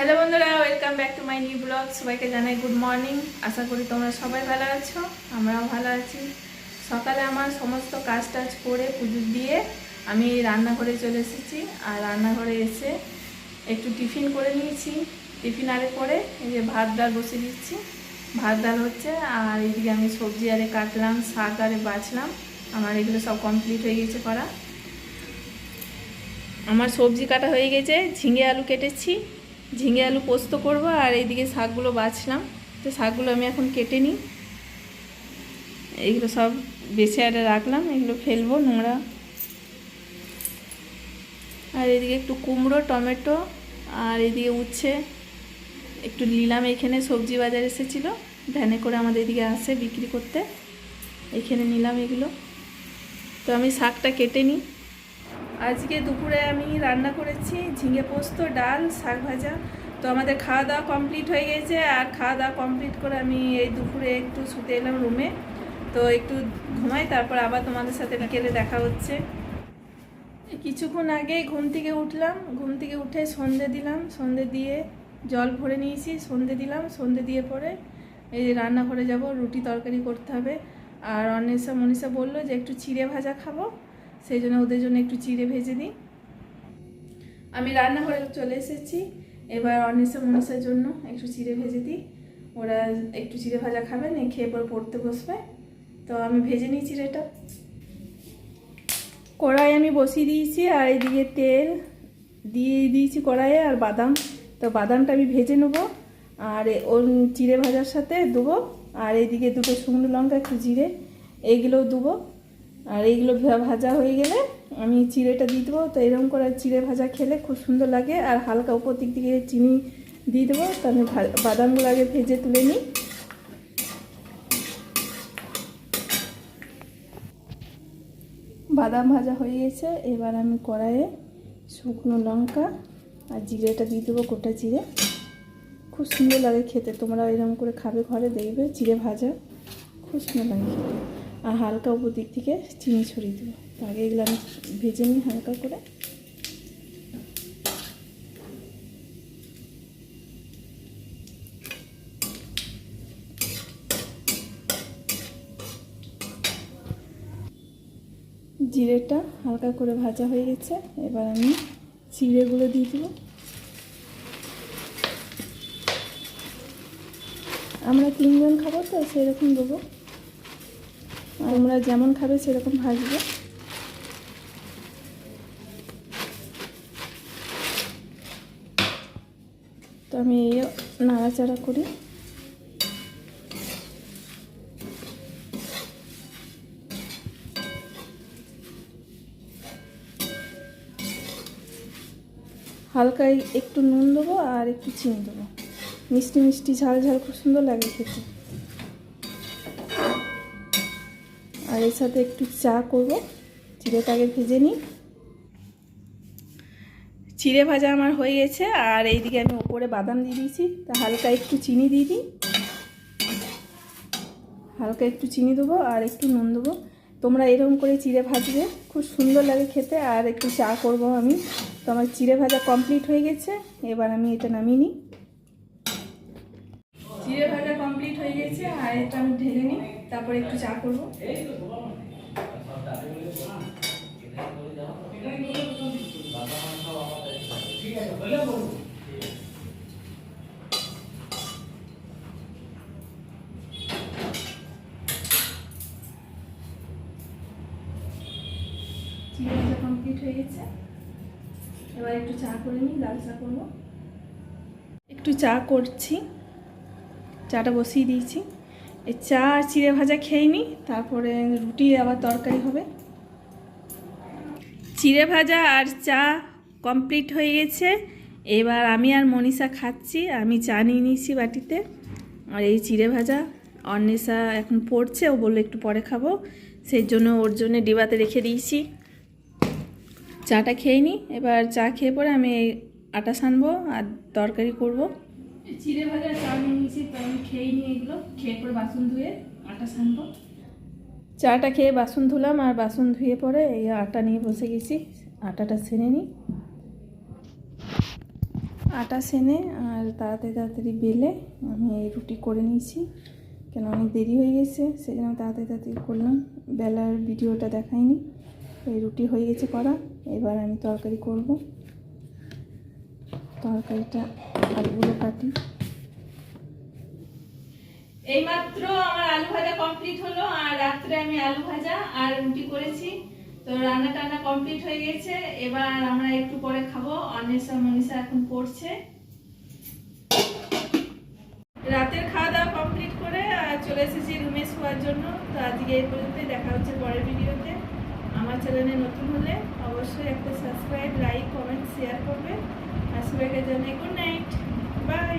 Hello বন্ধুরা welcome back to my new blog সবাইকে জানাই গুড মর্নিং আশা করি তোমরা সবাই ভালো আছো, আমরাও ভালো আছি। সকালে আমার সমস্ত কাজ টাজ করে পুজো দিয়ে আমি রান্নাঘরে চলে এসেছি। আর রান্নাঘরে এসে একটু টিফিন করে নিয়েছি। টিফিন আরে করে এই যে ভাত, ডাল বসে দিচ্ছি। ভাত, ডাল হচ্ছে, আর এইদিকে আমি সবজি আরে কাটলাম, শাক আরে বাছলাম। আমার এগুলো সব কমপ্লিট হয়ে গেছে করা। আমার সবজি কাটা হয়ে গেছে, ঝিঙে আলু কেটেছি। ঝিঙে আলু পোস্ত করব আর এইদিকে শাকগুলো বাছলাম। তো শাকগুলো আমি এখন কেটে নিই। এইগুলো সব বেছে আরে রাখলাম, এগুলো ফেলব নোংরা। আর এদিকে একটু কুমড়ো, টমেটো আর এদিকে উচ্ছে। একটু নিলাম, এখানে সবজি বাজার এসেছিল। ভ্যানে করে আমাদের এদিকে আসে বিক্রি করতে। এখানে নিলাম এগুলো। তো আমি শাকটা কেটে নিই। আজকে দুপুরে আমি রান্না করেছি ঝিঙে পোস্ত, ডাল, শাক ভাজা। তো আমাদের খাওয়া দাওয়া কমপ্লিট হয়ে গেছে আর খাওয়া দাওয়া কমপ্লিট করে আমি এই দুপুরে একটু শুতে এলাম রুমে। তো একটু ঘুমাই, তারপর আবার তোমাদের সাথে বিকেলে দেখা হচ্ছে। কিছুক্ষণ আগে ঘুম থেকে উঠলাম, ঘুম থেকে উঠে সন্ধে দিলাম, সন্ধে দিয়ে জল ভরে নিয়েছি, সন্ধে দিলাম, সন্ধে দিয়ে পরে এই যে রান্নাঘরে যাব, রুটি তরকারি করতে হবে। আর অন্বেষা মনীষা বলল যে একটু চিড়ে ভাজা খাব। সেই জন্য ওদের জন্য একটু চিড়ে ভেজে দিই আমি রান্নাঘরে চলে এসেছি। এবার অন্বেষা মনীষার জন্য একটু চিড়ে ভেজে দিই। ওরা একটু চিড়ে ভাজা খাবেন খেয়ে পর পড়তে বসবে। তো আমি ভেজে নিই চিড়েটা। কড়াই আমি বসিয়ে দিয়েছি, আর এদিকে তেল দিয়ে দিয়েছি কড়াইয়ে আর বাদাম। তো বাদামটা আমি ভেজে নেব, আর ওর চিড়ে ভাজার সাথে দেবো। আর এদিকে দুটো শুকনো লঙ্কা, একটু জিরে, এইগুলোও দেবো। আর এইগুলো ভাজা হয়ে গেলে আমি চিড়েটা দিয়ে দেবো। তো এরকম করে চিড়ে ভাজা খেলে খুব সুন্দর লাগে। আর হালকা উপর দিক থেকে চিনি দিয়ে দেবো। তো আমি বাদামগুলো আগে ভেজে তুলে নিই। বাদাম ভাজা হয়ে গেছে। এবার আমি কড়াইয়ে শুকনো লঙ্কা আর জিরেটা দিয়ে দেবো গোটা জিরে। খুব সুন্দর লাগে খেতে। তোমরা এরকম করে খাবে ঘরে, দেখবে জিরে ভাজা খুব সুন্দর লাগে খেতে। আর হালকা উপর দিক থেকে চিনি ছড়িয়ে দেবো। তো আগে এগুলো আমি ভেজে নিই হালকা করে। জিরেটা হালকা করে ভাজা হয়ে গেছে। এবার আমি চিড়েগুলো দিয়ে দেবো। আমরা তিনজন খাব তো, সেরকম দেবো। আমরা যেমন খাবে সেরকম ভাজবে। তো আমি এই নাড়াচাড়া করি। হালকা একটু নুন দেবো আর একটু চিনি দেবো। মিষ্টি মিষ্টি ঝাল ঝাল খুব সুন্দর লাগে খেতে। আর এর সাথে একটু চা করব। চিড়েটা আগে ভেজে নিই। চিড়ে ভাজা আমার হয়ে গেছে, আর এইদিকে আমি ওপরে বাদাম দিয়ে দিয়েছি। তা হালকা একটু চিনি দিয়ে দিই। হালকা একটু চিনি দেবো আর একটু নুন দেবো। তোমরা এরকম করে চিড়ে ভাজবে। খুব সুন্দর লাগে খেতে, আর একটু চা করব আমি। তো আমার চিড়ে ভাজা কমপ্লিট হয়ে গেছে। এবার আমি এটা নামিয়ে নিই। চিড়ে ভাজা হয়ে গেছে, আর এটা আমি ঢেলে নিই, তারপরে একটু চা করব। কমপ্লিট হয়ে গেছে। এবার একটু চা করে নিই, লাল চা করব। একটু চা করছি। চাটা বসিয়ে দিয়েছি। এই চা আর চিড়ে ভাজা খেয়ে নিই তারপরে রুটি আবার তরকারি হবে। চিড়ে ভাজা আর চা কমপ্লিট হয়ে গেছে। এবার আমি আর মনীষা খাচ্ছি, আমি চা নিয়ে নিয়েছি বাটিতে। আর এই চিড়ে ভাজা, অন্বেষা এখন পড়ছে, ও বলল একটু পরে খাব। সেই জন্য ওর জন্য ডিবাতে রেখে দিয়েছি। চাটা খেয়ে নিই এবার চা খেয়ে পরে আমি আটা সানবো আর তরকারি করব। চিড়ে ভাজা চা নিয়ে নিয়েছি তো আমি খেয়ে নিই এগুলো, খেয়ে পরে বাসন ধুয়ে আটা সানবো চাটা খেয়ে বাসন ধুলাম আর বাসন ধুয়ে পরে এই আটা নিয়ে বসে গেছি। আটাটা সেনে নিই। আটা সেনে আর তাড়াতাড়ি তাড়াতাড়ি বেলে আমি এই রুটি করে নিয়েছি। কেন অনেক দেরি হয়ে গেছে সেই জন্য তাড়াতাড়ি তাড়াতাড়ি করলাম। বেলার ভিডিওটা দেখাইনি। এই রুটি হয়ে গেছে করা, এবার আমি তরকারি করব। তরকারিটা আলুগুলো কাটি। এইমাত্র আমার আলু ভাজা কমপ্লিট হলো, আর রাত্রে আমি আলু ভাজা আর রুটি করেছি। তো রান্না টান্না কমপ্লিট হয়ে গেছে। এবার আমরা একটু পরে খাব। অন্বেষা মনীষা এখন পড়ছে রাতের খাওয়া দাওয়া কমপ্লিট করে চলে এসেছি রুমে শোয়ার জন্য। তো আজকে এই পর্যন্তই। দেখা হচ্ছে পরের ভিডিওতে। আমার চ্যানেলে নতুন হলে অবশ্যই একটা সাবস্ক্রাইব লাইক কমেন্ট শেয়ার করবে। আর সবাইকে জানাই গুড নাইট বাই